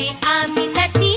নাচে আমি নাচি